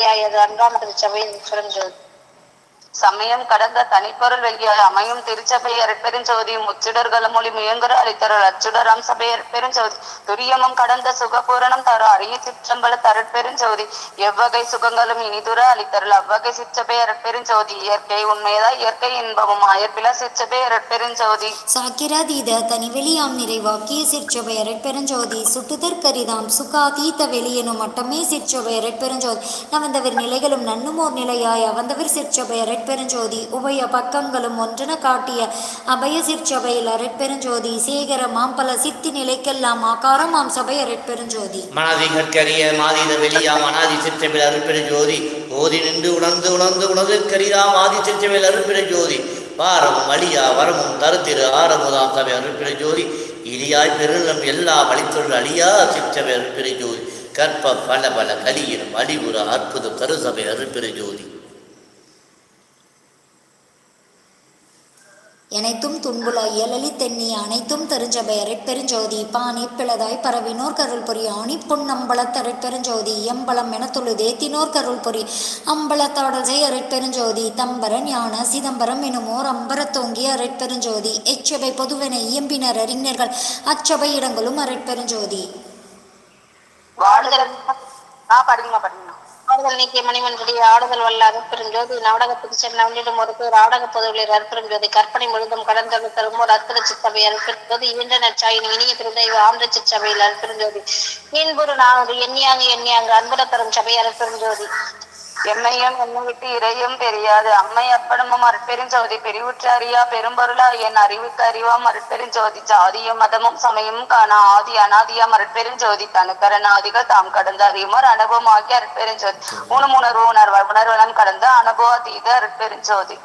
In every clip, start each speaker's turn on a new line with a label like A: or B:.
A: ya ya da ngam da chawin kharam
B: சமயம் கடந்த தனிப்பொருள் வெளியால் அமையும் திருச்சபை அருட்பெருஞ்சோதி முச்சுடர் மொழி முயங்குற அளித்தரல் அச்சுடர் அம்சபையர் பெருஞ்சோதி. துரியமும் கடந்த சுகபூரணம் தர அரிய சிற்றம்பல தருட்பெருஞ்சோதி எவ்வகை சுகங்களும் இனிதுர அளித்தரல் அவ்வகை சிற்றபை பெருஞ்சோதி. இயற்கை உண்மையதா இயற்கை இன்பமும் அயற்பில சிற்றபையர் பெருஞ்சோதி.
C: சாக்கிராதீத தனிவெளியாம் நிறைவாக்கிய சிற்றபை அரட்பெருஞ்சோதி சுட்டுதற்கரிதாம் சுகாதீத வெளியெனும் மட்டமே சிற்சபை அரட்பெருஞ்சோதி நவந்தவர் நிலைகளும் நன்னுமோர் நிலையாய் அவந்தவர் சிற்சபை அரட்பெருஞ்சோதி உபய பக்கங்களும் ஒன்றென காட்டிய அபய சிற்சபையில் அரட்பெருஞ்சோதி சேகர மாம்பல சித்தி நிலைக்கெல்லாம் ஆகாரமாம் சபை அரட்பெருஞ்சோதி
D: மனதி கற்கரிய மாதித வெளியாம் அனாதி சிற்றவில் அருட்பெருஞ்சோதி ஜோதி ஓதி நின்று உணர்ந்து உணர்ந்து உணர்ந்து கரிதாம் ஆதி சிற்றமில் அருப்பிட ஜோதி வாரமும் அழியா வரமும் தருத்திரு ஆரமுதாம் சபை அருப்பிட ஜோதி இலியாய் பெருளம் எல்லா வழித்தொழில் அழியா சிற்றவை அருட்பெருஞ்சோதி ஜோதி கற்ப பல பல கலியின் அடிவுற அற்புதம் தரு அருட்பெருஞ்சோதி அருப்பிட ஜோதி
C: எனைத்தும் துன்புலாய் இயலலித்தென்னி அனைத்தும் தெரிஞ்சபை அரட்பெருஞ்சோதி பாணி பிளதாய் பரவினோர் கருள் பொறி ஆணி பொன்னம்பலத் அரட்பெருஞ்சோதி எம்பலம் என தொழுதேத்தினோர் கருள் பொறி அம்பலத்தாடல் செய் அரட்பெருஞ்சோதி தம்பர ஞான சிதம்பரம் எனுமோர் அம்பரத் தோங்கிய அரட்பெருஞ்சோதி. எச்சபை பொதுவென இயம்பினர் அறிஞர்கள் அச்சபை இடங்களும் அரட்பெருஞ்சோதி.
B: பெருஞ்சோதி ஆ படிங்க படிங்க
A: ஆடுதல் நீக்கிய மணிமன்றி ஆடுதல் வல்லாத பெருஞ்சோதி. நாடகத்துக்கு சென்ற உள்ளிடும் ஒரு பேர் ஆடக பொதுவில் அற்பெருஞ்சோதி கற்பனை முழுதும் கடந்தது தரும் ஒரு அற்புத சித்தபை அற்பெருஞ்சோதி இன்ற நச்சாயின் இனிய திருதெய்வ ஆந்திர சிற்றபையில் அற்பெருஞ்சோதி மீன்புறு நாடு எண்ணியாங்க எண்ணியாங்கு அன்புட தரும் சபை அற்பெருஞ்சோதி
B: எம்மையும் என்னை விட்டு இறையும் தெரியாது. அம்மை அப்படமும் அருட்பெருஞ்சோதி பெரிவுற்ற அறியா பெரும்பொருளா என் அறிவுக்கு அறிவாம் அருட்பெருஞ்சோதி ஜாதியும் மதமும் சமயமும் காண. ஆதி அனாதியாம் தனுக்கரன் ஆதிக தாம் கடந்த அறிவுமர் அனுபவமாகி அருட்பெருஞ்சோதி. உணமுணர்வு உணர்வு உணர்வார். உணர்வெல்லாம் கடந்த அனுபவாதீத அருட்பெருஞ்சோதி.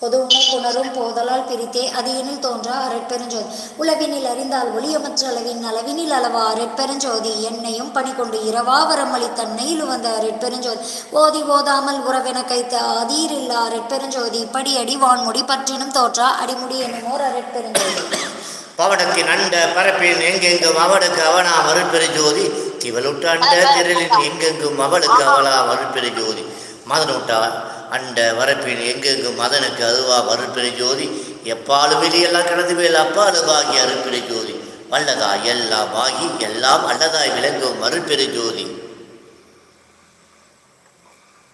C: பொது உணர்வுணரும் போதலால் பிரித்தே அதியனில் தோன்றா அரட்பெருஞ்சோதி உளவினில் அறிந்தால் ஒளியமற்ற அளவின் அளவினில் அளவா அரட்பெருஞ்சோதி என்னையும் பணி கொண்டு இரவா வரமளி தன்னையில் வந்த அரட்பெருஞ்சோதி ஓதி ஓதாமல் உறவென கைத்த அதீரில்லா அரட்பெருஞ்சோதி படியடி வான்முடி பற்றினும் தோற்றா அடிமுடி என்னுமோர் அரட்பெருஞ்சோதி
D: பவடத்தின் நண்ட பரப்பின் எங்கெங்கும் அவனுக்கு அவனா மறுபெரு திவலுட்டாண்ட திரளின் எங்கெங்கும் அவளுக்கு அவளா மறுபெரு மதனுட்டா அண்ட வரப்பின் எங்கெங்கும் மதனுக்கு அதுவா மறுபெரு ஜோதி. எப்பாலும் வெளியெல்லாம் கடந்து மேல் அப்பாலுவாகி அறுப்பினை ஜோதி. வல்லதா எல்லாம் ஆகி எல்லாம் அல்லதாய் விளங்கும் மறுபெரு ஜோதி.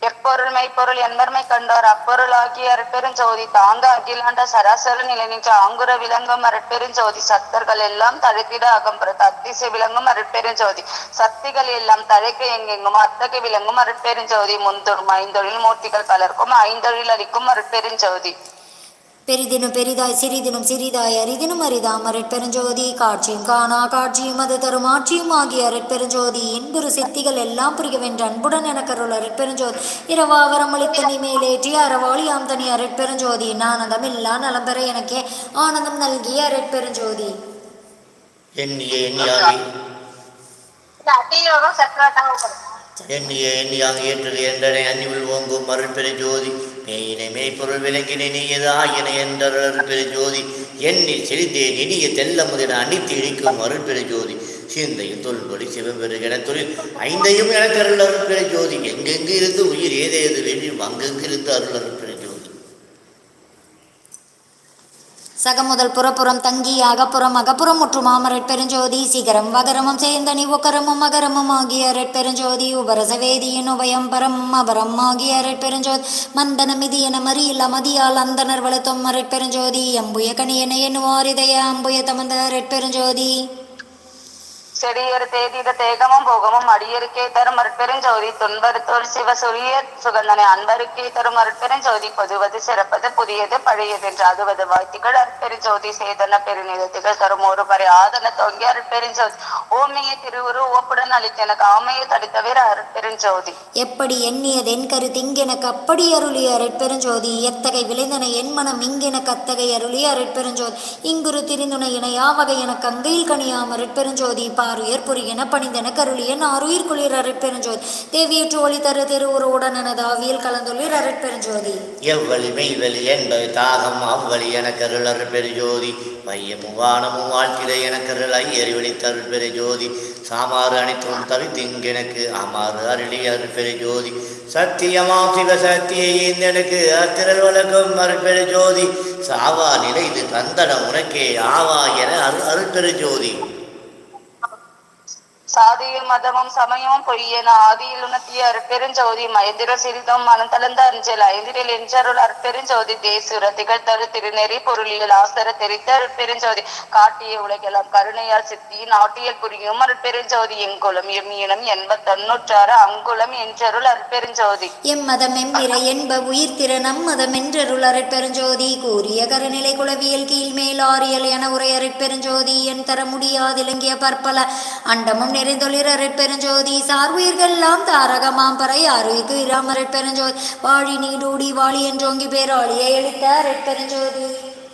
B: எப்பொருள் மெய்ப்பொருள் என்மர்மை கண்டார் அப்பொருளாகிய அருட்பெருஞ்சோதி தாங்க அகிலாண்ட சராசர நிலை நின்ற ஆங்குர விளங்கும் அருட்பெருஞ்சோதி சத்தர்கள் எல்லாம் தழைத்திட அகம்புறத்து அத்திசை விளங்கும் அருட்பெருஞ்சோதி சக்திகள் எல்லாம் தழைக்க எங்கெங்கும் அத்தகை விளங்கும் அருட்பெருஞ்சோதி முந்தொடும் ஐந்தொழில் மூர்த்திகள் பலருக்கும் ஐந்தொழில் அளிக்கும் அருட்பெருஞ்சோதி
C: பெரிதினும் பெரிதாய் சிறிதினும் சிறிதாய் அரிதினும் அரிதாம். அரட்பெருஞ்சோதி காட்சியும் காணா காட்சியும் அது தரும். ஆட்சியும் ஆகிய அரட்பெருஞ்சோதி இன்புறு சித்திகள் எல்லாம் புரியவென்ற அன்புடன் எனக்கருள். அரட்பெருஞ்சோதி இரவா வரமளித்த நீ மேலேற்றி அறவாளியாம் தனி. அரட்பெருஞ்சோதி ஆனந்தமில்லா நலம்பெற எனக்கே ஆனந்தம் நல்கிய அரட்பெருஞ்சோதி
D: எண்ணிய எண்ணியாகி எண்ணிய எண்ணியாக ஏற்றது என்றனை அந்நிவில் ஓங்கும் அருட்பெரு ஜோதி. மேயினை மெய்ப்பொருள் விளங்கினை நீயது ஆயின என்ற அருட்பெரு ஜோதி. எண்ணி செழித்தே இனிய தெல்ல முதல அணித்து இழிக்கும் அருட்பெரு ஜோதி. சிந்தையும் தொல்பொடி சிவபெரு என தொழில் ஐந்தையும் எனக்கு அருள் அருட்பெரு ஜோதி. எங்கெங்கு இருந்து உயிர் ஏதேது வெளியும் அங்கெங்கு இருந்து அருள் அருட்பெரு
C: சக முதல் புறப்புறம் தங்கி அகப்புறம் அகப்புறம் முற்றுமாமரட் பெருஞ்சோதி சிகரம் வகரமும் சேந்தனி உக்கரமும் மகரமும் ஆகிய அரட்பெருஞ்சோதி உபரசவேதியின் உபயம் பரமும் அபரம் ஆகிய அரட்பெருஞ்சோதி. மந்தனமிதி என மறியில் அமதியால் அந்தனர் வளர்த்தும் அரட்பெருஞ்சோதி அம்புய கணியன என்னுவார் இதய அம்புய தமந்த அரட்பெருஞ்சோதி.
B: செடியர் தேதித தேகமும் போகமும் அடியருக்கே தரும் அருட்பெருஞ்சோதி துன்பருத்தோர் சிவசுரிய சுகந்தனை அன்பருக்கே தரும் அருட்பெருஞ்சோதி பொதுவது சிறப்பது புதியது பழையது என்று அதுவது வாழ்த்திகள் அற்பெருஞ்சோதி சேதன பெருநிலத்துகள் தரும் ஒரு பறை ஆதன தொங்கி அருட்பெருஞ்சோதி ஓமையை திருவுரு ஓப்புடன் அளித்தெனக்கு ஆமையை தடுத்தவிர அருட்பெருஞ்சோதி
C: எப்படி எண்ணியதென் கருத்திங்கெனக்கு அப்படி அருளிய அருட்பெருஞ்சோதி எத்தகை விளைந்தன என் மனம் இங்கெனக்கு அத்தகை அருளிய அருட்பெருஞ்சோதி இங்குரு திரிந்துணை இணையா வகை எனக்கு அங்கையில் கனியாம் பா பாருயர் புரியன பணிந்தன. கருளியன் ஆருயிர் குளிர் அரட்பெருஞ்சோதி. தேவியற்று ஒளி தரு திருவுருவுடன் எனது ஆவியில் கலந்துள்ளிர் அரட்பெருஞ்சோதி.
D: எவ்வழி மெய்வழி என்பது தாகம். அவ்வழி என கருள் பெருஜோதி மையமுவானமும் வானமும் என கருள் ஐயறிவழி தருள் பெருஜோதி சாமாறு அனைத்தும் தவித்திங்கெனக்கு அமாறு அருளி அருள் பெருஜோதி சத்தியமாம் சிவ சக்தியை எனக்கு அத்திரல் வழக்கம் அருள் பெருஜோதி சாவா நிலைது தந்தனம் உனக்கே ஆவா என அருள் அருள் பெருஜோதி
B: சாதியும் மதமும் சமயமும் பொய்யென. ஆதியில் உணர்த்திய அற்பெருஞ்சோதி மயந்திர சிறிதும் மனந்தளந்த அஞ்சல். ஐந்திரில் என்றருள் அற்பெருஞ்சோதி தேசுர திகழ்த்தரு திருநெறி பொருளியல் ஆசர தெரித்த அற்பெருஞ்சோதி காட்டிய உலகெல்லாம் கருணையால் சித்தி நாட்டியல் புரியும் அற்பெருஞ்சோதி எங்குளம் எம் இனம் என்பத் தொன்னூற்றாறு அங்குலம் என்றருள் அற்பெருஞ்சோதி
C: எம் மதம் எம்பிற என்ப உயிர் திறனம் மதம் என்றருள் அற்பெருஞ்சோதி கூறிய கருநிலை குளவியல் கீழ்மேல் ஆரியல் என உரை அருட்பெருஞ்சோதி. என் தர முடியாதிலங்கிய பற்பல அண்டமும் பெருந்தொழிரற் பெருஞ்சோதி சார் உயிர்கள்லாம் தாரகமாம் பறை. ஆறுயிர்க்கு இராம் பெருஞ்சோதி வாழி நீடூடி வாழி என்றோங்கி பேராளியை எழுத்த அருட்பெருஞ்சோதி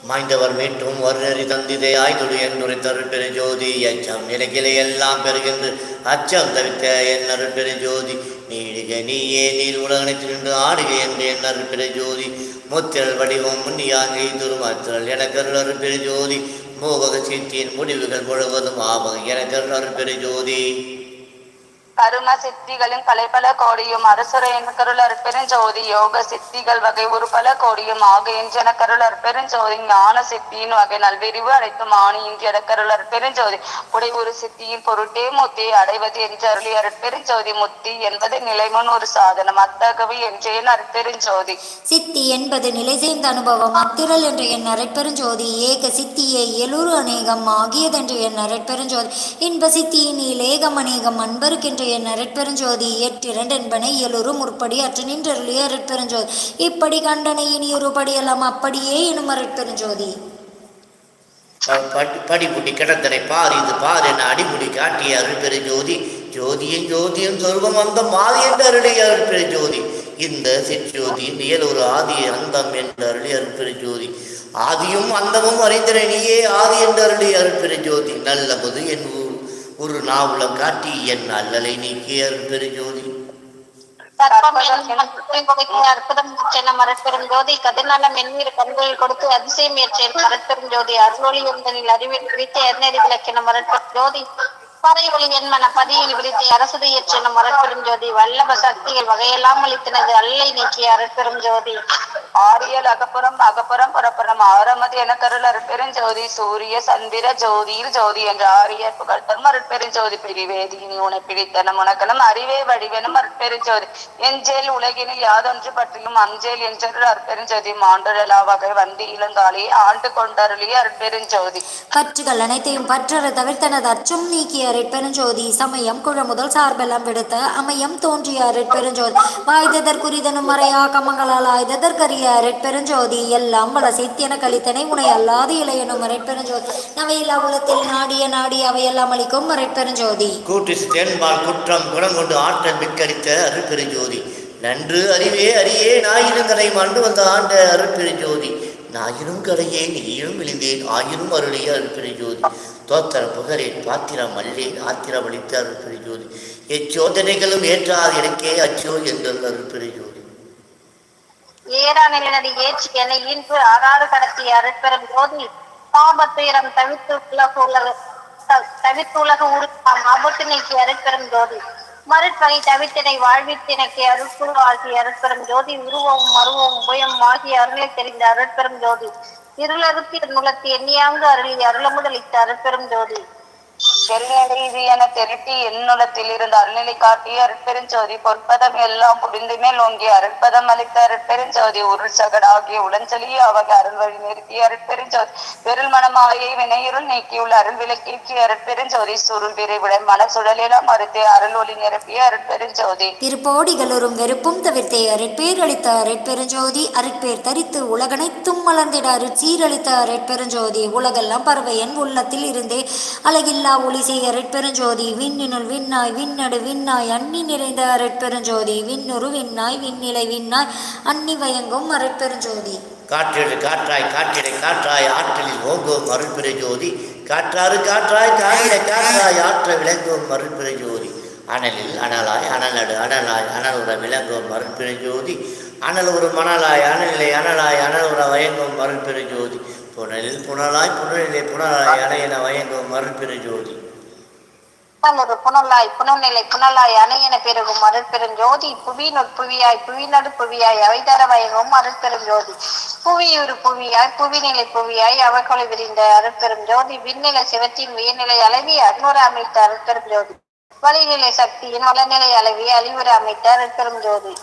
D: மாய்ந்தவர் மீட்டும் வருநெறி தந்திதே துடு என்றுரை தருள் பெருஜோதி அச்சம் நிலைக்கிளை எல்லாம் பெறுகின்ற அச்சம் தவித்த என் அருள் பெருஜோதி நீடுக நீயே நீர் உலகனைத்து நின்று ஆடுக என்று என் அருள் பெருஜோதி முத்திரல் வடிவம் முன்னியாங்கை துருமாத்திரல் எனக்கருள் அருள் பெருஜோதி மோகக சித்தியின் முடிவுகள் முழுவதும் ஆவக எனக்கருள் பெரு பெருஜோதி.
B: கரும சித்திகளின் கலைபல கோடியும் அரசுரை கருளர் பெருஞ்சோதி யோக சித்திகள் வகை ஒரு பல கோடியும் ஆக என்ற கருள் அற்பெருஞ்சோதி ஞான சித்தியின் வகை நல்விரிவு அனைத்தும் ஆணி இன்ற கருள் அற்பெருஞ்சோதி உடை ஒரு சித்தியின் பொருட்டே முத்தியை அடைவது என்று அருளி அற்பெருஞ்சோதி முத்தி என்பது நிலைமுன் ஒரு சாதனம். அத்தகவு என்றேன் அற்பெருஞ்சோதி
C: சித்தி என்பது நிலை சேர்ந்த அனுபவம். அத்திரல் என்ற என் அரைப்பெருஞ்சோதி ஏக சித்தியே எழுறு அநேகம் ஆகியதென்று என் அரைப்பெருஞ்சோதி இன்ப சித்தியின் இலேகம் அநேகம் அன்பருக்கென்ற என் அரைப்பெருஞ்சோதி எட்டிரண்டு என்பனை இயலுரு முற்படி அற்று நின்றருளிய அரைப்பெருஞ்சோதி இப்படி கண்டனை இனியொரு படியெல்லாம் அப்படியே எனும் அரைப்பெருஞ்சோதி
D: படிமுடி கிடந்தனை பார் இது பார் என அடிமுடி காட்டிய அருள் பெரு ஜோதி ஜோதியின் ஜோதியின் சொர்வம் அந்த மாறி என்று அருளிய அருள் ஜோதி இந்த சிற்றோதி நியல் ஒரு ஆதி அந்தம் என்று அருளிய அருள் ஜோதி ஆதியும் அந்தமும் அறிந்தன நீயே ஆதி என்று அருளிய அருள் பெரு ஜோதி நல்லபது என் ஊர் ஒரு நாவலம் காட்டி என் அல்லலை நீக்கிய அருள் ஜோதி
A: அற்புதம் ஜோதி கதிர்நலம் எண்ணீர் கண்களில் கொடுத்து அதிசயம் ஏற்றேன் மரப்பெரும் ஜோதி அருளொளி எந்தனில் அறிவில் குறித்து எண்ணெறி விளக்கின மரப்பெரும் ஜோதி பறை ஒளி என்மன பதியில் விரித்து அரசது ஏற்றின மரப்பெரும் ஜோதி வல்லப சக்திகள் வகையெல்லாம் அளித்தனது அல்லை நீக்கிய அரப்பெரும் ஜோதி.
B: ஆரியல் அகப்புறம் அகப்புறம் புறப்புறம் ஆரமது என கருள் அருட்பெருஞ்சோதி சூரிய சந்திர ஜோதியில் ஜோதி என்ற ஆரியர் புகழ்த்தரும் அருட்பெருஞ்சோதி பிரிவேதியினி உனை பிடித்தனம் உனக்கனும் அறிவே வடிவெனும் அருட்பெருஞ்சோதி எஞ்சேல் உலகினில் யாதொன்று பற்றியும் அஞ்சேல் என்றொரு அருட்பெருஞ்சோதி மாண்டுழலா வகை வந்தி இளங்காலியை ஆண்டு கொண்டருளிய அருட்பெருஞ்சோதி
C: பற்றுகள் அனைத்தையும் பற்றற தவிர்த்தனது அச்சம் நீக்கிய அருட்பெருஞ்சோதி சமயம் குழமுதல் சார்பெல்லாம் விடுத்த அமயம் தோன்றிய அருட்பெருஞ்சோதி வாய்ததற்குரிதனும் மறையா கமங்களால் ஆய்ததற்கரிய அருட்பெருஞ்சோதி எல்லாம் வள சித்தியன கழித்தனை உனை அல்லாது இளையனும் அருட்பெருஞ்சோதி நவையில்லா உலத்தில் நாடிய நாடி அவையெல்லாம் அளிக்கும் அருட்பெருஞ்சோதி
D: கூட்டி தேன்பால் குற்றம் குணங்கொண்டு ஆற்றல் மிக்கடித்த அருட்பெருஞ்சோதி நன்று அறிவே அறியே நாயினும் கதை வந்த ஆண்ட அருட்பெருஞ்சோதி ஜோதி நாயினும் கரையேன் நீயும் விழுந்தேன். ஆயினும் அருளிய ஜோதி. தோத்தரம் புகரேன் பாத்திரம் அல்லேன் ஆத்திரம் அளித்த ஜோதி. எச்சோதனைகளும் ஏற்றாது எனக்கே அச்சோ என்றல் அருட்பெருஞ்சோதி
A: ஏரா நிலநடி ஏற்றி என இன்று ஆறாறு கடத்திய அருட்பெரும் ஜோதி. பாபத்துயரம் தவித்து உலக உலக த- தவித்து உலக உருவாம் ஆபத்து நீக்கி அருட்பெரும் ஜோதி. மருட்வகை தவித்தினை வாழ்வித்தினைக்கு அருட்குரு ஆகிய அருட்பெரும் ஜோதி உருவம் மருவம் உபயம் ஆகிய அருளை தெரிந்த அருட்பெரும் ஜோதி. இருளறுத்திய நுளத்தி எண்ணியாங்கு அருளி அருளமுதலித்த அருட்பெரும் ஜோதி.
B: தெருநிலை இது என தெருட்டி என்னுலத்தில் இருந்து அருள்நிலை காட்டிய அருட்பெருஞ்சோதி பொற்பதம் எல்லாம் புரிந்து மேல் ஓங்கிய அருட்பதம் அளித்த அருட்பெருஞ்சோதி உருள் ஆகிய உளஞ்சலிய அவகை அருள் வழி நிறுத்திய அருட்பெருஞ்சோதி பெருள் மனமாயை வினையிருள் நீக்கியுள்ள அருள் விளக்கீற்றிய அருட்பெருஞ்சோதி சுருள் விரைவுடன் மனசுழலெல்லாம் சுழலிலாம் மறுத்தே அருள் ஒளி நிரப்பிய அருட்பெருஞ்சோதி.
C: திருப்போடிகளொரும் வெறுப்பும் தவிர்த்தே அருட்பேர் அளித்த அருட்பெருஞ்சோதி அருட்பேர் தரித்து உலகனைத்தும் மலர்ந்திட அருட் சீரழித்த அருட்பெருஞ்சோதி உலகெல்லாம் பறவை என் உள்ளத்தில் இருந்தே அழகில்லா ஒளி அருளி செய்த ரெட்பெருஞ்சோதி விண்ணினுள் விண்ணாய் விண்ணடு விண்ணாய் அன்னி நிறைந்த ரெட்பெருஞ்சோதி விண்ணுரு விண்ணாய் விண்ணிலை விண்ணாய் அன்னி வயங்கும் அரட்பெருஞ்சோதி.
D: காற்றிடு காற்றாய் காற்றிடை காற்றாய் ஆற்றலில் ஓங்கும் அருள்பிறை காற்றாறு காற்றாய் காற்றிடை காற்றாய் ஆற்ற விளங்கும் அருள்பிறை அனலில் அனலாய் அனலடு அனலாய் அனலுற விளங்கும் அருள்பிறை அனல் ஒரு மணலாய் அனலிலை அனலாய் அனலுற வயங்கும் அருள்பிறை புனலில் புனலாய் புனலிலே புனலாய் அணையென வயங்கும் அருள்பிறை ஜோதி
A: புனலாய் புனநிலை புனலாய் அணையென பெருகும் அருட்பெருஞ்சோதி புவியினுட் புவியாய் புவிநடு புவியாய் அவைதர வயங்கும் அருட்பெருஞ்சோதி புவியுறு புவியாய் புவிநிலை புவியாய் அவர்களை விரிந்த அருட்பெரும் ஜோதி. விண்ணிலை சிவத்தின் உயர்நிலை அளவி அன்னூறு அமைத்த அருட்பெரும் ஜோதி. வழிநிலை சக்தியின் வளநிலை அளவி அழிவுற அமைத்த அருட்பெரும் ஜோதி.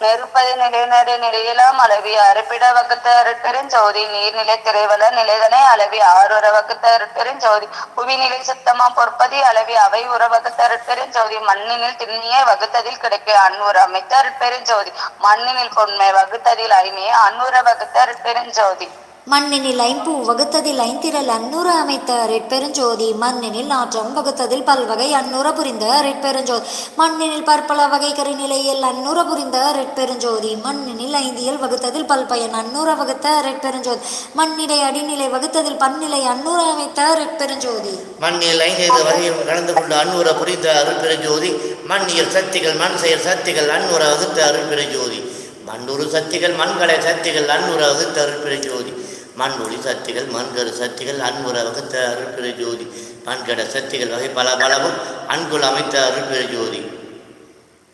B: நெருப்பது நிலைநடு நிலையிலாம் அளவி அறுப்பிட வகுத்த அருட்பெருஞ்சோதி நீர்நிலை திரைவல நிலைதனை அளவி ஆறுற வகுத்த அருட்பெருஞ்சோதி புவிநிலை சுத்தமா பொற்பதி அளவி அவை உற வகுத்த அருட்பெருஞ்சோதி மண்ணினில் திண்ணியை வகுத்ததில் கிடைக்க அன்னூர் அமைத்த அருட்பெருஞ்சோதி மண்ணினில் பொன்மை வகுத்ததில் ஐமையை அன்னூர வகுத்த அருட்பெருஞ்சோதி
C: மண்ணினில் ஐம்பூ வகுத்ததில் ஐந்திரல் அன்னூறு அமைத்த ரெட்பெருஞ்சோதி மண்ணினில் நாற்றம் வகுத்ததில் பல்வகை அன்னூற புரிந்த ரெட்பெருஞ்சோதி மண்ணினில் பற்பல வகை கருநிலையில் அன்னூற புரிந்த ரெட்பெருஞ்சோதி மண்ணினில் ஐந்தியல் வகுத்ததில் பல்பயன் அன்னூற வகுத்த ரெட்பெருஞ்சோதி மண்ணிடை அடிநிலை வகுத்ததில் பன்னிலை அன்னூற அமைத்த ரெட்பெருஞ்சோதி
D: மண்ணில் ஐந்து வகையும் கலந்து கொண்டு அன்னூற புரிந்த அருட்பெருஞ்சோதி. மண்ணியல் சக்திகள் மண் செயல் சக்திகள் அன்னூற வகுத்த அருட்பெருஞ்சோதி. ஜோதி மண்ணுரு சக்திகள் மண்கலை சக்திகள் அன்னூற வகுத்த அருட்பெருஞ்சோதி. ஜோதி மண்ஒளி சக்திகள் மண்கரு சக்திகள் அன்புற வகுத்த அருள்பிறை ஜோதி. மண்கட சக்திகள் வகை பல பலவும் அன்புள் அமைத்த அருள்பிறை ஜோதி.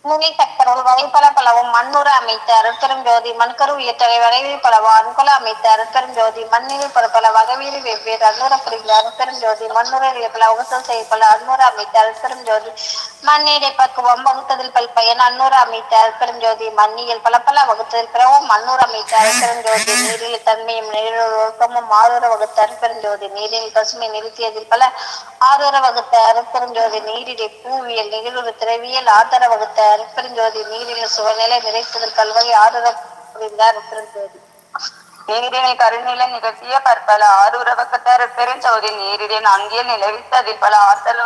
A: நிலை சக்கரங்கள் வகை பலவும் மண்ணுற அமைத்த அருட்பெரும் ஜோதி. மண்கரு உயர்த்தலை வகைவி பலவும் அன்குல அமைத்த அருட்பெரும் ஜோதி. மண்ணிலை பல பல வகவீறு வெவ்வேறு அன்னூர புரிந்த அருட்பெரும் ஜோதி. மண்ணுரை பல உகத்தல் செய்யப்பல அன்னூர அமைத்த அருட்பெரும் ஜோதி. மண்ணீரை பக்குவம். வகுத்ததில் பல் பையன் அன்னூர அமைத்த அருட்பெரும் மண்ணியல் பல பல வகுத்ததில் பிறவும் மண்ணூர் அமைத்தார் பெருஞ்சோதி நீரில் தன்மையும் நீரில் ஒழுக்கமும் ஆறுற வகுத்த பெருஞ்சோதி நீரில் பசுமை நிறுத்தியதில் பல ஆறுற வகுத்த அருட்பெரும் நீரிடை பூவியல் நிகழ்வு திரவியல் ஆதர வகுத்த அருட்பெரும் நீரில் சுவநிலை நிறைத்ததில் கல்வகை ஆறுற புரிந்தார் பெருஞ்சோதி.
B: நீரினை கருநிலை நிகழ்த்திய பற்பல ஆறுரவக்கத்தர் பெருஞ்சோதி நீரிடை நான்கியல் நிலவித்ததில் பல ஆத்தல்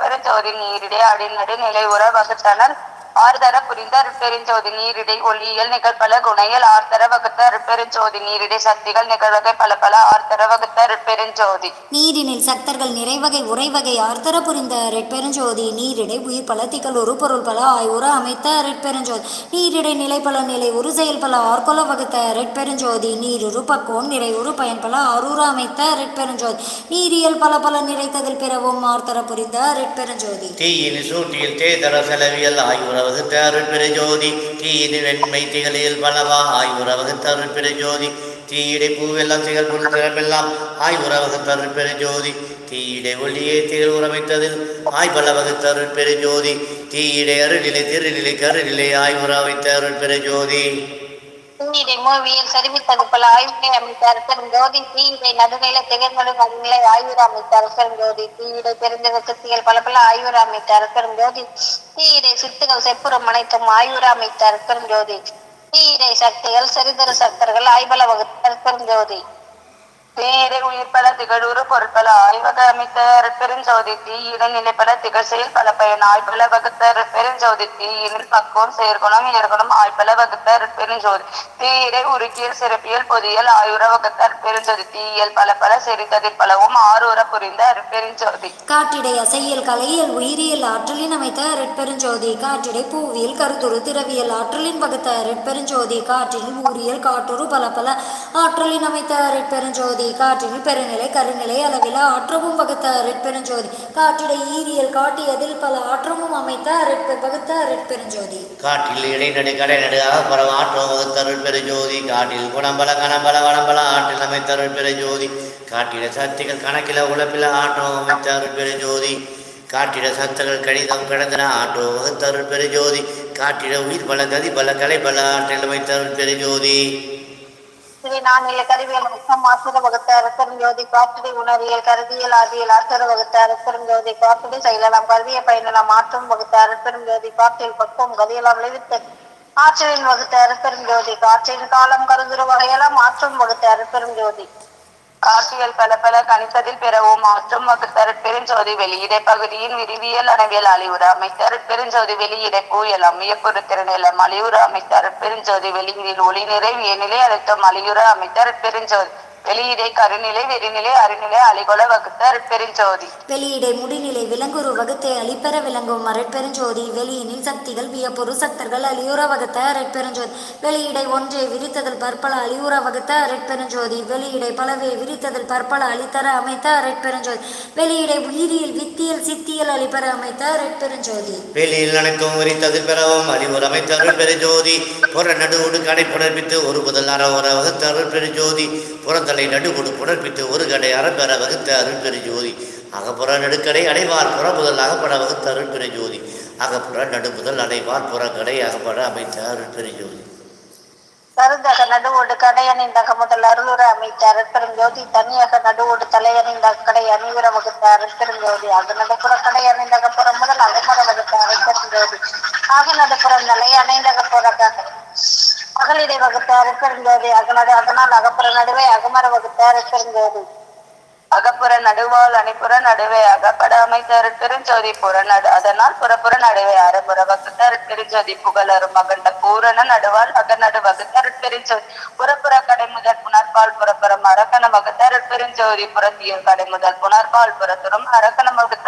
B: பெருஞ்சோதி நீரிடை அடிநடு நிலை உற வகுத்தனர் ஆறுதர புரிந்த அருட்பெருஞ்சோதி நீரிடை ஒளியியல் நிகழ்பல குணையல் ஆர்த்தர வகுத்த அருட்பெருஞ்சோதி நீரிடை சக்திகள் நிகழ்வகை பல பல ஆர்த்தர வகுத்த அருட்பெருஞ்சோதி.
C: நீரினில் சக்தர்கள் நிறைவகை உறைவகை ஆர்த்தர புரிந்த ரெட்பெருஞ்சோதி நீரிடை உயிர் பல திகழ் ஒரு பொருள் பல ஆய்வுற அமைத்த ரெட்பெருஞ்சோதி நீரிடை நிலை பல நிலை ஒரு செயல் பல ஆர்கொல வகுத்த ரெட்பெருஞ்சோதி நீருரு பக்குவம் நிறைவுறு பயன் பல ஆரூர அமைத்த ரெட்பெருஞ்சோதி நீரியல் பல பல நிறைத்ததில் பிறவும் ஆர்த்தர புரிந்த ரெட்பெருஞ்சோதி
D: தீயின் சூட்டியில் தேதர செலவியல் ஆய்வுற வகுத்த அருள்பிறை தீது வெண்மை திகழில் பலவா ஆய் வகுத்த அருள்பிறை தீயிடை பூவெல்லாம் திகழ் பொருள் திறமெல்லாம். ஆய் வகுத்த அருள்பிறை தீயிடை ஒளியே திகழ் உறவைத்ததில் ஆய் பலவகுத்த அருள்பெரு தீயிடை அருளிலை திருநிலை கருநிலை ஆய் உறவைத்த அருள்பெரு ஜோதி
A: தீயிடை மூவியல் சரிவித்தது போல ஆய்வுகளை அமைத்த அரசரும் ஜோதி தீயிடை நடுநிலை திகழ்நடு நடுநிலை ஆய்வுற அமைத்த அரசரும் ஜோதி தீயிடை பெருந்தக சக்திகள் பல பல ஆய்வுற அமைத்த அரசரும் ஜோதி தீயிடை சித்துகள் செப்புறம் அனைத்தும் ஆய்வுற அமைத்த அரசரும் ஜோதி தீயிடை சக்திகள் சரிதர சக்தர்கள் ஆய்பல வகுத்த அரசரும் ஜோதி
B: தீயிடை உயிர்பல திகழூறு பொருட்கள் ஆய்வக அமைத்த அருட்பெருஞ்சோதி தீயிடை நிலைப்பல திகழ் செயல் பல பயன் ஆய்பல வகுத்த அருட்பெருஞ்சோதி தீயினில் பக்குவம் செயற்குணம் ஏற்குணம் ஆய்பல வகுத்த அருட்பெருஞ்சோதி தீயிடை உருக்கியல் சிறப்பியல் பொதியல் ஆயுர வகுத்த அருட்பெருஞ்சோதி தீயல் பல பல செறித்ததில் பலவும் ஆறுற புரிந்த அருட்பெருஞ்சோதி.
C: காற்றிடை அசையல் கலையியல் உயிரியல் ஆற்றலின் அமைத்த அருட்பெருஞ்சோதி காற்றிடை பூவியல் கருத்துரு திரவியல் ஆற்றலின் வகுத்த ரெட்பெருஞ்சோதி காற்றில் ஊரியல் காற்றுரு பல பல ஆற்றலின் அமைத்த ரெட்பெருஞ்சோதி காற்றினில் பெருநிலை கருநிலை அளவில் ஆற்றமும் வகுத்த ரெட்பெருஞ்சோதி காற்றிடை ஈரியல் காட்டியதில் பல ஆற்றமும் அமைத்த ரெட்பெ வகுத்த ரெட்பெருஞ்சோதி
D: காற்றில் இடைநடு கடைநடு பரவ ஆற்றம் வகுத்த அருட்பெருஞ்சோதி காட்டில் குணம்பல கணம்பல வனம்பல ஆற்றில் அமைத்த அருட்பெருஞ்சோதி காட்டில காட்டிட சக்திகள் கணக்கில உழப்பில ஆற்றம் அமைத்த அருட்பெருஞ்சோதி ஜோதி. காட்டிட சத்தங்கள் கணிதம் கடந்தன ஆற்றோ வகுத்த பெருஜோதி ஜோதி. காட்டிட உயிர் பல கதி பல கலை பல ஆற்றில் அமைத்த அருள்பெரு ஜோதி.
A: ஸ்ரீ கருவியல் முத்தம் ஆசிர வகுத்த அரசரும் ஜோதி காற்றிடை உணரியல் கருதியல் ஆதியல் ஆசிர வகுத்த அரசரும் ஜோதி காற்றிடை செயலலாம். கருதிய பயனலாம் மாற்றும் வகுத்த அரசரும் ஜோதி காற்றில் பக்குவம் கதியலாம் விளைவித்து ஆற்றலின் வகுத்த அரசரும் ஜோதி காற்றின் காலம் கருதுரு வகையெல்லாம் ஆற்றும் வகுத்த அரசரும் ஜோதி
B: காட்டியல் பல பல கணித்ததில் பெறவும் மாற்றும் பெருஞ்சோதி வெளியிட பகுதியின் விரிவியல் அணவியல் அழிவுற அமைச்சர் பெருஞ்சோதி வெளியிட கூயல் அமையப்பொரு பொருத்திறநிலம் அழிவுற பெருஞ்சோதி வெளியீடில் ஒளி நிறை வியநிலை அழுத்தம் அழியுற பெருஞ்சோதி வெளியிடை கருநிலை வெறிநிலை அருநிலை அழிகொல வகுத்த அருட்பெருஞ்சோதி.
C: வெளியிடை முடிநிலை விலங்குரு வகுத்தே அளிப்பெற விளங்கும் அரட்பெருஞ்சோதி. வெளியினில் சக்திகள் வியப்புறு சக்தர்கள் அலியுற வகுத்த அரட்பெருஞ்சோதி. வெளியிடை ஒன்றே விரித்ததில் பற்பல அழிவுற வகுத்த அரட்பெருஞ்சோதி. வெளியிடை பலவே விரித்ததில் பற்பல அளித்தர அமைத்த அரட்பெருஞ்சோதி. வெளியிடை உயிரியல் வித்தியல் சித்தியல் அளிப்பெற அமைத்த அரட்பெருஞ்சோதி.
D: வெளியில் அனைத்தும் உரித்தது பெறவும் அறிவுர் அமைத்த அருள் பெருஜோதி புற நடுவுடு கடை புணர்ப்பித்து ஒரு முதல் அற உற வகுத்த அருள் பெருஜோதி புறந்தலை நடுகொடு புணர்ப்பித்து ஒரு கடை அறப்பெற வகுத்த அருள் ஜோதி அகப்புற நடுக்கடை அடைவார் புற முதல் அகப்பட வகுத்த அருள் ஜோதி அகப்புற நடுமுதல் அடைவார் புறக்கடை அகப்பட அமைத்த அருள் ஜோதி
A: கருந்தக நடுவோடு கடையணிந்தக முதல் அருளுற அமைத்த அருட்பெருஞ்சோதி தனியாக நடுவோடு தலையணிந்த கடை அணிவிர வகுத்த அருட்பெருஞ்சோதி அது நடுப்புற கடை அணிந்தக புறம் முதல் அகமர வகுத்த அருட்பெருஞ்சோதி ஆக நடுப்புறம் நிலை அணைந்தக புற அகலிடை வகுத்த அருட்பெருஞ்சோதி அகநடு அதனால் அகப்புற நடுவே அகமர வகுத்த அருட்பெருஞ்சோதி
B: அகப்புற நடுவால் அணிப்புற நடுவே அகப்பட அமைத்த திருஞ்சோதி புறநடு. அதனால் புறப்புற நடுவே அறபுற வகுத்த திருஞ்சோதி புகழரும் மகண்ட பூரண நடுவால் அகநடு வகுத்த திருஞ்சோதி புறப்புற கடை முதல் புனர்பால் புறப்புறம் அரக்கண வகுத்த அருட்பெருஞ்சோதி புறத்தியல் கடை முதல் புனர்பால் புறத்துறம் அரக்கண வகுத்த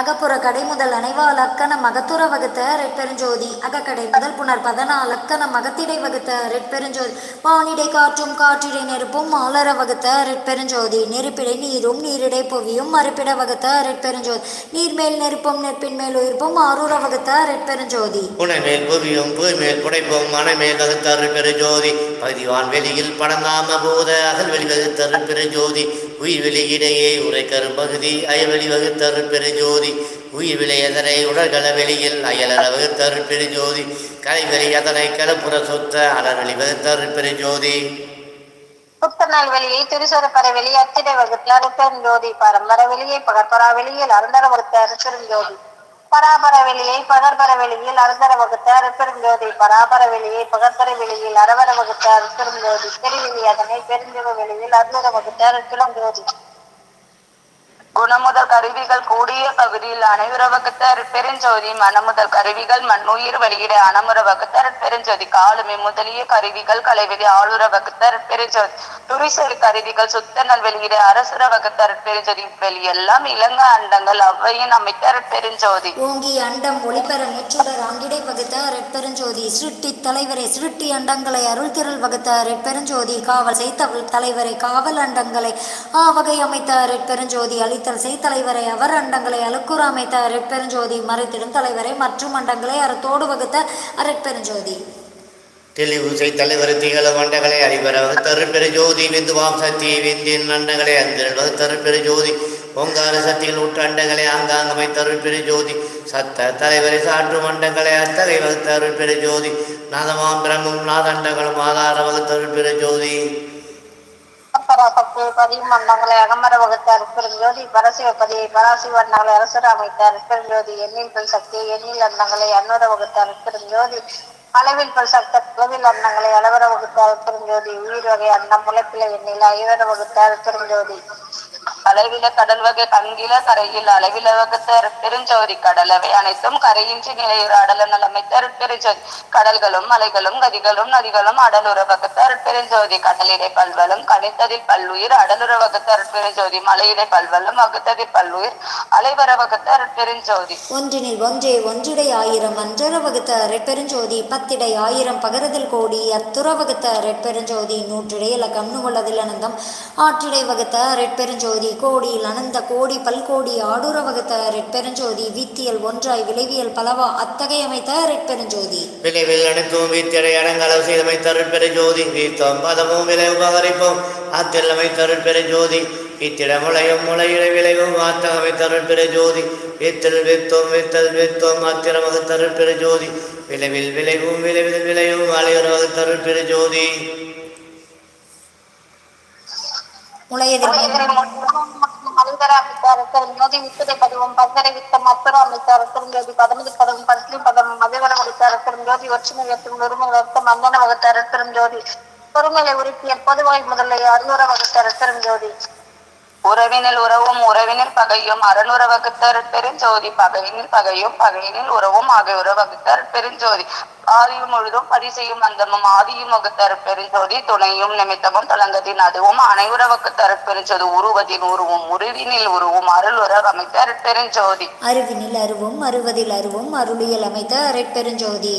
C: அகப்புற கடை முதல் அனைவால் அக்கன மகத்துற வகுத்த ரெட்பெருஞ்சோதி. அகக்கடை முதல் புனர் பதனால் அக்கன மகத்திடை வகுத்த ரெட்பெருஞ்சோதி. வானிடை காற்றும் காற்றிடை நெருப்பும் மாலர வகுத்த ரெட்பெருஞ்சோதி. நெருப்பிடை நீரும் நீரிடை புவியும் மறுப்பிட வகுத்த ரெட்பெருஞ்சோதி. நீர்மேல் நெருப்பும் நெருப்பின் மேல் உயிர்ப்பும் ஆரூர வகுத்த ரெட்பெருஞ்சோதி.
D: புனைமேல் புவியும் புய்மேல் புடைப்பும் மனைமேல் வகுத்த பெருஜோதி பகுதிவான் வெளியில் படந்தாம போத அகல் வெளி வகுத்த அருள் பெருஜோதி உரைக்கரும் பகுதி கரும்பகுதி அயவெளி வகுத்த பெருஜோதி. உயிர்விலை எதனை உடல்கள வெளியில் அயலர வகுத்த பெருஜோதி. கலைவெளி அதனை கலப்புற சொத்த அலர்வெளி வகுத்த பெருஜோதி.
A: புத்தநாள் வெளியை திருசொரப்பற வெளி அச்சிட வகுத்த ஜோதி பரம்பர வெளியை பகற்பரா வெளியில் அருந்தர வகுத்த அருட்பெருஞ்சோதி பராபர வெளியை பகர்பர வெளியில் அரந்தர வகுத்த அருட்பெருஞ்சோதி பராபர வெளியை பகர்பர வெளியில் அரவர வகுத்த அருட்பெருஞ்சோதி பெருவெளி அதனை பெருஞ்சிவ வெளியில் அருந்தர வகுத்த அருட்பெருஞ்சோதி
B: குணமுதல் கருவிகள் கூடிய பகுதியில் அனைவர பெருஞ்சோதி மனமுதல் கருவிகள் மண்ணுயிர் வெளியிட அனமுற பெருஞ்சோதி காலுமை முதலிய கருவிகள் கலைவெளி ஆளுற பெருஞ்சோதி அருட்பெருஞ்சோதி கருவிகள் சுத்த வெளியிட அரசுர வகுத்த வெளி எல்லாம் இளங்க அண்டங்கள் அவ்வையின் அமைத்தர் பெருஞ்சோதி.
C: ஓங்கி அண்டம் ஒளிபெற முச்சுடர் அங்கிடை வகுத்த பெருஞ்சோதி சிருட்டி தலைவரை சிருட்டி அண்டங்களை அருள் திரள் வகுத்த பெருஞ்சோதி காவல் செய்தவள் தலைவரை காவல் அண்டங்களை ஆவகை அமைத்த பெருஞ்சோதி அளித்த செய் தலைவரை அவர் அண்டங்களை அலுக்குற அமைத்த அரட்பெருஞ்சோதி மறைத்திடும் தலைவரை மற்றும் அண்டங்களை அறத்தோடு வகுத்த அரட்பெருஞ்சோதி.
D: தெளிவு செய் தலைவர் திகழ மண்டங்களை அறிவர வகுத்தரு பெருஜோதி விந்துவாம் சக்தி விந்தின் அண்டங்களை அந்திரல் வகுத்தரு பெருஜோதி ஓங்கார சக்திகள் உற்ற அண்டங்களை ஆங்காங்கமை தருள் பெருஜோதி சத்த தலைவரை சாற்று மண்டங்களை அத்தகை வகுத்தருள் பெருஜோதி நாதமாம் பிரமும் நாதண்டங்களும் ஆதார வகுத்தருள் பெருஜோதி
A: பராசக்தி பதியும் அண்டங்களை அகமர பரசிவ பதியை பரசிவபதியை பராசிவ அண்டங்களை அரசுர அமைத்த அருட்பெருஞ்சோதி எண்ணில் பெல் சக்தி எண்ணில் அண்டங்களை வகுத்து வகுத்த ஜோதி அளவில் பெல் சக்த அளவில் அண்டங்களை அளவர வகுத்த அருட்பெருஞ்சோதி உயிர் வகை அன்னம் முளைப்பில எண்ணில் ஐவர வகுத்த அருட்பெருஞ்சோதி
B: அளவில கடல் வகை கங்கில கரையில் அளவில வகுத்த பெருஞ்சோதி கடலவை அனைத்தும் கரையின்றி நிலையுற அடல நலமைத்த பெருஞ்சோதி கடல்களும் மலைகளும் கதிகளும் நதிகளும் அடலுற வகுத்த பெருஞ்சோதி கடலிடை பல்வலும் கணித்ததில் பல்லுயிர் அடலுற வகுத்த பெருஞ்சோதி மலையிடை பல்வலும் வகுத்ததில் பல்லுயிர் அலைவர வகுத்த பெருஞ்சோதி
C: ஒன்றினில் ஒன்றே ஒன்றிடை ஆயிரம் அன்றர வகுத்த பெருஞ்சோதி பத்திடை ஆயிரம் பகரதில் கோடி அத்துற வகுத்த பெருஞ்சோதி நூற்றிடை இலக்கம் உள்ளதில் அனந்தம். ஆற்றிடை வகுத்த பெருஞ்சோதி கோடியில் அனந்த கோடி பல்கோடி ஆடூரவகத்த ரெட்பெருஞ்சோதி வீத்தியல் ஒன்றாய் விளைவியல் பலவா அத்தகை அமைத்த ரெட்பெருஞ்சோதி
D: விளைவில் அனைத்தும் வீத்தியடை அடங்களவு செய்தமைத்த ரெட்பெருஞ்சோதி வீத்தம் பதமும் விலை உபகரிப்போம் அத்தில் அமைத்த ரெட்பெருஞ்சோதி வீத்திட முளையும் முளையிட விளைவும் ஆத்தகமை தருள் பெருஜோதி வீத்தல் வித்தோம் வித்தல் வித்தோம் அத்திரமகு தருள் பெருஜோதி விளைவில் விளைவும் விளைவில் விளையும் அலையுறவகு தருள் பெருஜோதி
C: முளையதில்
A: மனிதர அமைத்த அருட்பெருஞ்சோதி வித்துதை பதிவும் பந்தரை வித்தம் அப்புற அமைத்த அருட்பெருஞ்சோதி பதமதி பதம் பட்லி பதம் மதிவர வகுத்த அருட்பெருஞ்சோதி ஒற்றுமை எட்டும் நொறுமை வகுத்த மந்தன வகுத்த அருட்பெருஞ்சோதி பொறுநிலை உறுப்பினர் பொதுவாய் முதலை அறுநூற வகுத்த ஜோதி
B: உறவினில் உறவும் உறவினில் பகையும் அறனுற வகுத்தர் பெருஞ்சோதி பகையினில் பகையும் பகையினில் உறவும் ஆகியோர வகுத்தர் பெருஞ்சோதி. ஆதியும் முழுதும் பரிசெய்யும் அந்தமும் ஆதியும் வகுத்தர் பெருஞ்சோதி துணையும் நிமித்தமும் தொடங்கத்தின் அதுவும் அனைவுற வகுத்தர் பெருஞ்சோதி உருவத்தின் உருவும் உருவினில் உருவும் அருள் உறவு அமைத்த அருட்பெருஞ்சோதி
C: அருவினில் அருவும் அருவதில் அருவும் அருளியல் அமைத்த அரைப்பெருஞ்சோதி.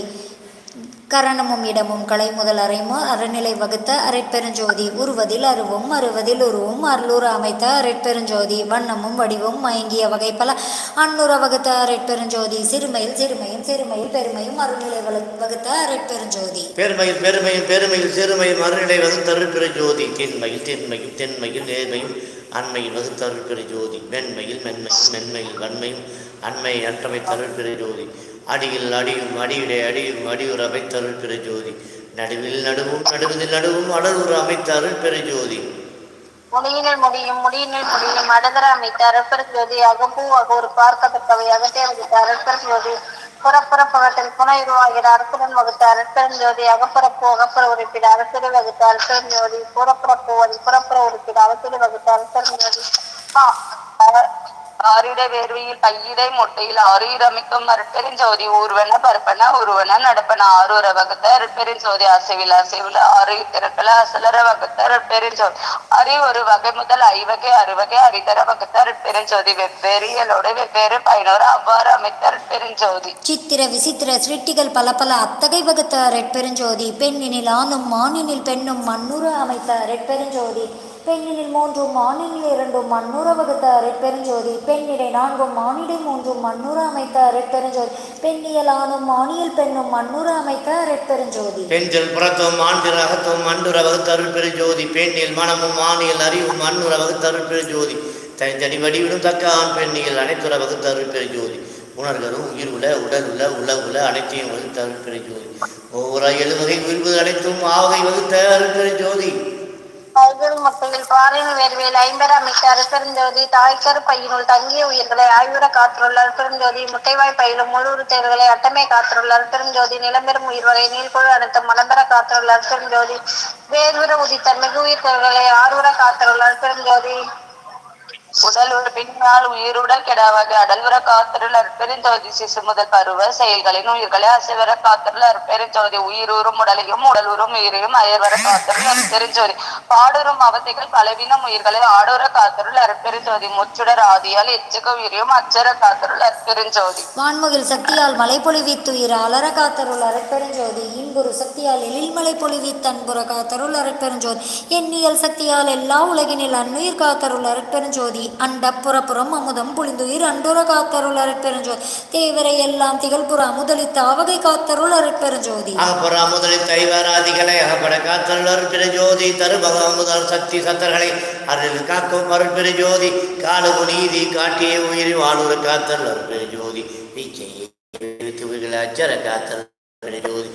C: கரணமும் இடமும் கலை முதல் அறைமோ அறநிலை வகுத்த அரைப்பெருஞ்சோதி. உருவதில் அருவும் அருவதில் உருவும் அருளூர் அமைத்த அரைப்பெருஞ்சோதி. வண்ணமும் வடிவும் மயங்கிய வகை பல அன்னுற வகுத்த அரைப்பெருஞ்சோதி. சிறுமையில் சிறுமையும் சிறுமையில் பெருமையும் அருள்நிலை வகுத்த அரைப்பெருஞ்சோதி.
D: பெருமையில் பெருமையும் பெருமையில் சிறுமையும் அருள்நிலை வகுத்த பெரு ஜோதி தென்மையில் தென்மையும் தென்மையில் நேர்மையும் அண்மையில் வகுத்த பெரு ஜோதி மென்மையில் மென்மையும் மென்மையில் வன்மையும் அண்மையை அற்றமை தருள் பெருஞ்சோதி ஜோதி அடியில் அடியும் அடியிலே அடியும் அடியுற அமைத்தருள் பெரு ஜோதி. நடுவில் நடுவும் நடுவதில் நடுவும் அடலுற அமைத்தருள் பெரு ஜோதி.
A: முடியினில் முடியும் முடியினில் முடியும். அடதர அமைத்த அருட்பெருஞ்சோதி அகப்பூ அகூர் பார்க்கத்தக்கவை அகத்தே வகித்த அருட்பெருஞ்சோதி புறப்புற பகத்தில் புனை உருவாகிற வகுத்த வகுத்த ஜோதி அகப்புறப்பு அகப்புற உறுப்பிட அரசிடு வகுத்த அருட்பெருஞ்சோதி புறப்புறப்பு புறப்புற உறுப்பிட அரசிடு வகுத்த அரசன் ஜோதி.
B: ஆறிட ஆரிட வேர்வையில் கையிடை முட்டையில் ஆறுயிர் அமைக்கும் அருட்பெருஞ்சோதி ஊர்வன பரப்பன உருவன நடப்பன ஆரூர வகுத்த அருட்பெருஞ்சோதி அசைவில் அசைவில் ஆறு திறக்கல அசலர வகுத்த அருட்பெருஞ்சோதி. அறி ஒரு வகை முதல் ஐவகை அறுவகை அரிதர வகுத்த அருட்பெருஞ்சோதி. வெவ்வேறு இயலோடு வெவ்வேறு பயனோடு அவ்வாறு அமைத்த அருட்பெருஞ்சோதி.
C: சித்திர விசித்திர சிருட்டிகள் பல பல அத்தகை வகுத்த ரெட்பெருஞ்சோதி பெண்ணினில் ஆணும் மானினில் பெண்ணும் மண்ணுற அமைத்த ரெட்பெருஞ்சோதி பெண்ணினில் மூன்றும் ஆணினில் இரண்டும் மண்ணுற வகுத்த அரைப்பெருஞ்சோதி பெண்ணிடை நான்கும் ஆணிடை மூன்றும் மண்ணுற அமைத்த அரைப்பெருஞ்சோதி பெண்ணியல் ஆணும் மானியல் பெண்ணும் மண்ணுற அமைத்த அரைப்பெருஞ்சோதி
D: பெண்கள் புறத்தும் ஆண்டில் அகத்தும் அண்டுற வகுத்த பெரு ஜோதி பெண்ணில் மனமும் ஆணியல் அறிவும் அன்னுற வகுத்த பெரு ஜோதி தனித்தனி வடிவிலும் தக்க ஆண் பெண்ணியல் அனைத்துற வகுத்த பெரு ஜோதி உணர்கரும் உயிர் உள்ள உடல் உல உலகுல அனைத்தையும் வகுத்த அருள்பெருஞ்சோதி பெரு ஜோதி ஒவ்வொரு எழுவகை உயிர்வு அனைத்தும் ஆவகை வகுத்த அருள் ஜோதி
A: கைகள் முட்டையில் பாறையின் வேர்வையில் ஐம்பெற அமைத்த தாய்க்கரு பையினுள் தங்கிய உயிர்களை ஆய்வுற காற்றுள்ள அருட்பெருஞ்சோதி முட்டைவாய் பயிலும் முழு தேர்களை அட்டமே காற்றுள்ள அருட்பெருஞ்சோதி நிலம்பெறும் உயிர் வகை நீள்குழு அனைத்து மலம்பர காற்றுள்ள அருட்பெருஞ்சோதி வேர்வுற உதித்த மிகு உயிர் தேர்களை ஆறுவர காற்றுள்ள அருட்பெருஞ்சோதி
B: உடல் உறுப்பினால் உயிருடல் கெடாவாக அடல்வர காத்தருள் அற்பெருஞ்சோதி சிசு முதல் பருவ செயல்களின் உயிர்களை அசைவர காத்தருள் அற்பெருஞ்சோதி உயிருறும் உடலையும் உடலுறும் உயிரையும் அயர்வர காத்தருள் அற்பெருஞ்சோதி பாடுறும் அவத்தைகள் பலவீனம் உயிர்களை ஆடுற காத்தருள் அற்பெருஞ்சோதி முச்சுடர் ஆதியால் எச்சக உயிரையும் அச்சர காத்தருள் அற்பெருஞ்சோதி
C: வான்முகில் சக்தியால் மலை பொழிவித்துயிர் அலர காத்தருள் அரைப்பெருஞ்சோதி இன்புறு சக்தியால் எழில்மலை பொழிவித்தன்புற காத்தருள் அரைப்பெருஞ்சோதி எண்ணியல் சக்தியால் எல்லா உலகினில் அன்னுயிர் காத்தருள் அரைப்பெருஞ்சோதி புகழ்தி அண்ட புறப்புறம் அமுதம் புளிந்துயிர் அண்டுர காத்தருள் அரைப்பெருஞ்சோதி தேவரை எல்லாம் திகழ்புற அமுதளித்த ஆவகை காத்தருள் அரைப்பெருஞ்சோதி
D: அகப்புற முதலில் ஐவராதிகளை அகப்பட காத்தருள் அருள் தருபக அமுதல் சக்தி சத்தர்களை அருள் காக்கும் அருள் பெரு காலகு நீதி காட்டிய உயிரி வாழ்வுற காத்தருள் அருள் பெரு அச்சர காத்தருள் பெரு ஜோதி